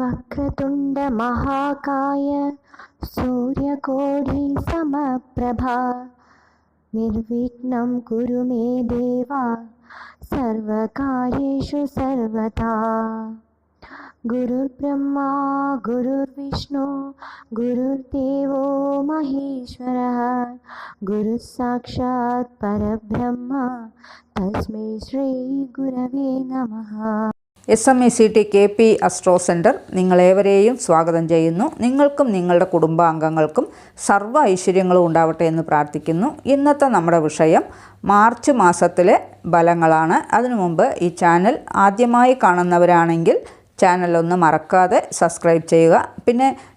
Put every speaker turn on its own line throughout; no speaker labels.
वक्रतुण्डमहाकाय सूर्यकोटिसमप्रभा। निर्विघ्नं कुरु मे देवा, सर्वकार्येषु सर्वदा गुरुर्ब्रह्मा, गुरुर्विष्णु, गुरुर्देवो महेश्वरः। गुरुः परब्रह्म, तस्मै श्रीगुरवे नमः।
S M E C T K P astro centre നിങ്ങളേവരെയും സ്വാഗതം ചെയ്യുന്നു. നിങ്ങൾക്കും നിങ്ങളുടെ കുടുംബാംഗങ്ങൾക്കും സർവ ഐശ്വര്യങ്ങളും ഉണ്ടാവട്ടെ എന്ന് പ്രാർത്ഥിക്കുന്നു. ഇന്നത്തെ നമ്മുടെ വിഷയം മാർച്ച് മാസത്തിലെ ഫലങ്ങളാണ്. അതിനു മുമ്പ് ഈ ചാനൽ ആദ്യമായി കാണുന്നവരാണെങ്കിൽ ചാനൽ ഒന്ന് മറക്കാതെ സബ്സ്ക്രൈബ് ചെയ്യുക. പിന്നെ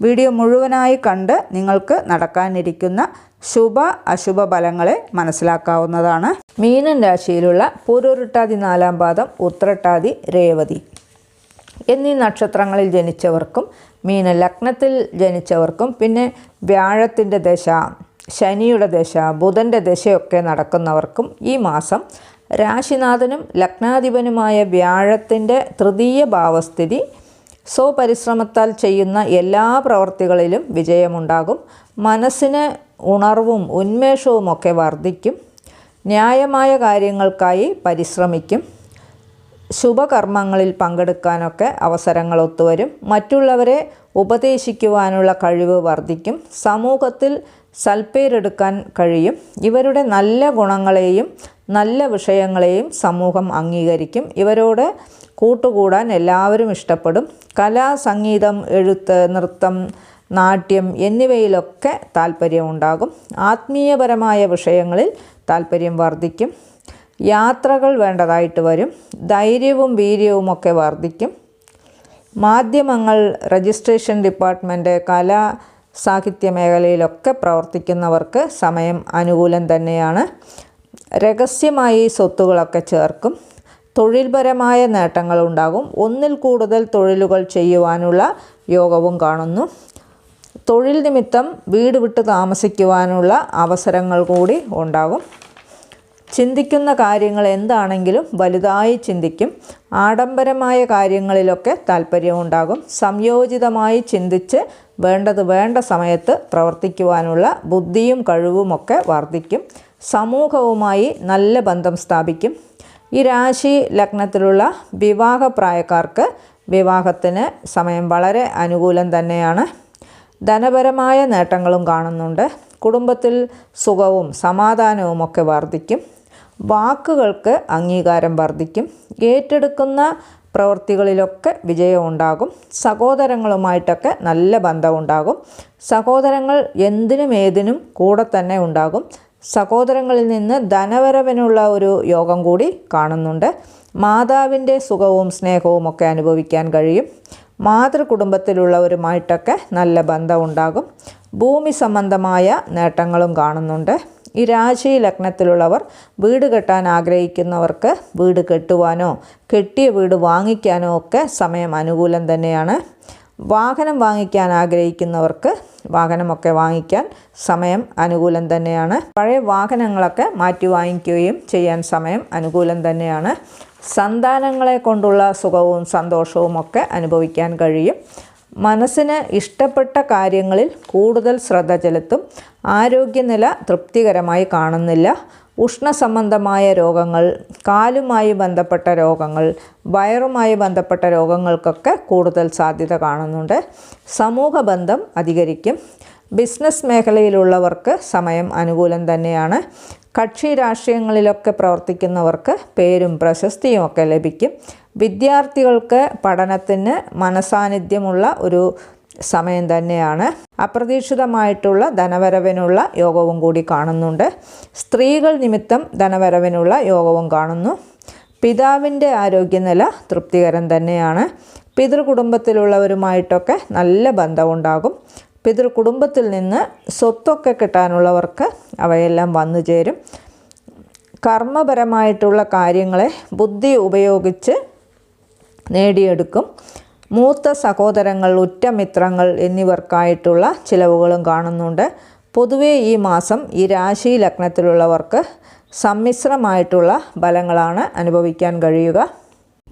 വീഡിയോ മുഴുവനായി കണ്ട് നിങ്ങൾക്ക് നടക്കാനിരിക്കുന്ന ശുഭ അശുഭ ഫലങ്ങളെ മനസ്സിലാക്കാവുന്നതാണ്. മീനൻ രാശിയിലുള്ള പൂരൊരുട്ടാതി നാലാം പാദം ഉത്രട്ടാതി രേവതി എന്നീ നക്ഷത്രങ്ങളിൽ ജനിച്ചവർക്കും മീന ലഗ്നത്തിൽ ജനിച്ചവർക്കും പിന്നെ വ്യാഴത്തിന്റെ ദശ ശനിയുടെ ദശ ബുധന്റെ ദശയൊക്കെ നടക്കുന്നവർക്കും ഈ മാസം രാശിനാഥനും ലഗ്നാധിപനുമായ വ്യാഴത്തിന്റെ തൃതീയ ഭാവസ്ഥിതി സ്വപരിശ്രമത്താൽ ചെയ്യുന്ന എല്ലാ പ്രവർത്തികളിലും വിജയമുണ്ടാകും. മനസ്സിന് ഉണർവും ഉന്മേഷവും ഒക്കെ വർദ്ധിക്കും. ന്യായമായ കാര്യങ്ങൾക്കായി പരിശ്രമിക്കും. ശുഭകർമ്മങ്ങളിൽ പങ്കെടുക്കാനൊക്കെ അവസരങ്ങൾ ഒത്തുവരും. മറ്റുള്ളവരെ ഉപദേശിക്കുവാനുള്ള കഴിവ് വർദ്ധിക്കും. സമൂഹത്തിൽ സൽപ്പേരെടുക്കാൻ കഴിയും. ഇവരുടെ നല്ല ഗുണങ്ങളെയും നല്ല വിഷയങ്ങളെയും സമൂഹം അംഗീകരിക്കും. ഇവരോട് കൂട്ടുകൂടാൻ എല്ലാവരും ഇഷ്ടപ്പെടും. കലാ സംഗീതം എഴുത്ത് നൃത്തം നാട്യം എന്നിവയിലൊക്കെ താല്പര്യമുണ്ടാകും ആത്മീയപരമായ വിഷയങ്ങളിൽ താല്പര്യം വർദ്ധിക്കും. യാത്രകൾ വേണ്ടതായിട്ട് വരും. ധൈര്യവും വീര്യവുമൊക്കെ വർദ്ധിക്കും. മാധ്യമങ്ങൾ രജിസ്ട്രേഷൻ ഡിപ്പാർട്ട്മെന്റ് കല സാഹിത്യ മേഖലയിലൊക്കെ പ്രവർത്തിക്കുന്നവർക്ക് സമയം അനുകൂലം തന്നെയാണ്. രഹസ്യമായി സ്വത്തുകളൊക്കെ ചേർക്കും. തൊഴിൽപരമായ നേട്ടങ്ങൾ ഉണ്ടാകും. ഒന്നിൽ കൂടുതൽ തൊഴിലുകൾ ചെയ്യുവാനുള്ള യോഗവും കാണുന്നു. തൊഴിൽ നിമിത്തം വീട് വിട്ട് താമസിക്കുവാനുള്ള അവസരങ്ങൾ കൂടി ഉണ്ടാകും. ചിന്തിക്കുന്ന കാര്യങ്ങൾ എന്താണെങ്കിലും വലുതായി ചിന്തിക്കും. ആഡംബരമായ കാര്യങ്ങളിലൊക്കെ താല്പര്യമുണ്ടാകും. സംയോജിതമായി ചിന്തിച്ച് വേണ്ടത് വേണ്ട സമയത്ത് പ്രവർത്തിക്കുവാനുള്ള ബുദ്ധിയും കഴിവുമൊക്കെ വർദ്ധിക്കും. സമൂഹവുമായി നല്ല ബന്ധം സ്ഥാപിക്കും. ഈ രാശി ലഗ്നത്തിലുള്ള വിവാഹപ്രായക്കാർക്ക് വിവാഹത്തിന് സമയം വളരെ അനുകൂലം തന്നെയാണ്. ധനപരമായ നേട്ടങ്ങളും കാണുന്നുണ്ട്. കുടുംബത്തിൽ സുഖവും സമാധാനവും ഒക്കെ വർദ്ധിക്കും. വാക്കുകൾക്ക് അംഗീകാരം വർദ്ധിക്കും. ഏറ്റെടുക്കുന്ന പ്രവൃത്തികളിലൊക്കെ വിജയം ഉണ്ടാകും സഹോദരങ്ങളുമായിട്ടൊക്കെ നല്ല ബന്ധമുണ്ടാകും. സഹോദരങ്ങൾ എന്തിനും ഏതിനും കൂടെ തന്നെ ഉണ്ടാകും. സഹോദരങ്ങളിൽ നിന്ന് ധനവരവിനുള്ള ഒരു യോഗം കൂടി കാണുന്നുണ്ട്. മാതാവിന്റെ സുഖവും സ്നേഹവും ഒക്കെ അനുഭവിക്കാൻ കഴിയും. മാതൃകുടുംബത്തിലുള്ളവരുമായിട്ടൊക്കെ നല്ല ബന്ധമുണ്ടാകും. ഭൂമി സംബന്ധമായ നേട്ടങ്ങളും കാണുന്നുണ്ട്. ഈ രാശി ലഗ്നത്തിലുള്ളവർ വീട് കെട്ടാൻ ആഗ്രഹിക്കുന്നവർക്ക് വീട് കെട്ടുവാനോ കെട്ടിയ വീട് വാങ്ങിക്കാനോ ഒക്കെ സമയം അനുകൂലം തന്നെയാണ്. വാഹനം വാങ്ങിക്കാൻ ആഗ്രഹിക്കുന്നവർക്ക് വാഹനമൊക്കെ വാങ്ങിക്കാൻ സമയം അനുകൂലം തന്നെയാണ്. പഴയ വാഹനങ്ങളൊക്കെ മാറ്റി വാങ്ങിക്കുകയും ചെയ്യാൻ സമയം അനുകൂലം തന്നെയാണ്. സന്താനങ്ങളെ കൊണ്ടുള്ള സുഖവും സന്തോഷവും ഒക്കെ അനുഭവിക്കാൻ കഴിയും. മനസ്സിന് ഇഷ്ടപ്പെട്ട കാര്യങ്ങളിൽ കൂടുതൽ ശ്രദ്ധ ചെലുത്തും ആരോഗ്യനില തൃപ്തികരമായി കാണുന്നില്ല ഉഷ്ണസംബന്ധമായ രോഗങ്ങൾ കാലുമായി ബന്ധപ്പെട്ട രോഗങ്ങൾ വയറുമായി ബന്ധപ്പെട്ട രോഗങ്ങൾക്കൊക്കെ കൂടുതൽ സാധ്യത കാണുന്നുണ്ട്. സമൂഹ ബന്ധം അധികരിക്കും. ബിസിനസ് മേഖലയിലുള്ളവർക്ക് സമയം അനുകൂലം തന്നെയാണ്. കക്ഷി രാഷ്ട്രീയങ്ങളിലൊക്കെ പ്രവർത്തിക്കുന്നവർക്ക് പേരും പ്രശസ്തിയും ഒക്കെ ലഭിക്കും. വിദ്യാർത്ഥികൾക്ക് പഠനത്തിന് മനസാന്നിധ്യമുള്ള ഒരു സമയം തന്നെയാണ്. അപ്രതീക്ഷിതമായിട്ടുള്ള ധനവരവിനുള്ള യോഗവും കൂടി കാണുന്നുണ്ട്. സ്ത്രീകൾ നിമിത്തം ധനവരവിനുള്ള യോഗവും കാണുന്നു. പിതാവിന്റെ ആരോഗ്യനില തൃപ്തികരം തന്നെയാണ്. പിതൃകുടുംബത്തിലുള്ളവരുമായിട്ടൊക്കെ നല്ല ബന്ധമുണ്ടാകും. പിതൃകുടുംബത്തിൽ നിന്ന് സ്വത്തൊക്കെ കിട്ടാനുള്ളവർക്ക് അവയെല്ലാം വന്നു ചേരും കർമ്മപരമായിട്ടുള്ള കാര്യങ്ങളെ ബുദ്ധി ഉപയോഗിച്ച് നേടിയെടുക്കും. മൂത്ത സഹോദരങ്ങൾ ഉറ്റമിത്രങ്ങൾ എന്നിവർക്കായിട്ടുള്ള ചിലവുകളും കാണുന്നുണ്ട്. പൊതുവേ ഈ മാസം ഈ രാശി ലഗ്നത്തിലുള്ളവർക്ക് സമ്മിശ്രമായിട്ടുള്ള ഫലങ്ങളാണ് അനുഭവിക്കാൻ കഴിയുക.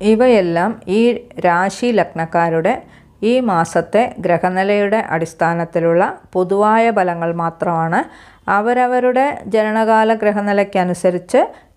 ഇവയെല്ലാം ഈ രാശി ലഗ്നക്കാരുടെ ഈ മാസത്തെ ഗ്രഹനിലയുടെ അടിസ്ഥാനത്തിലുള്ള പൊതുവായ ഫലങ്ങൾ മാത്രമാണ്. അവരവരുടെ ജനനകാല ഗ്രഹനിലയ്ക്കനുസരിച്ച്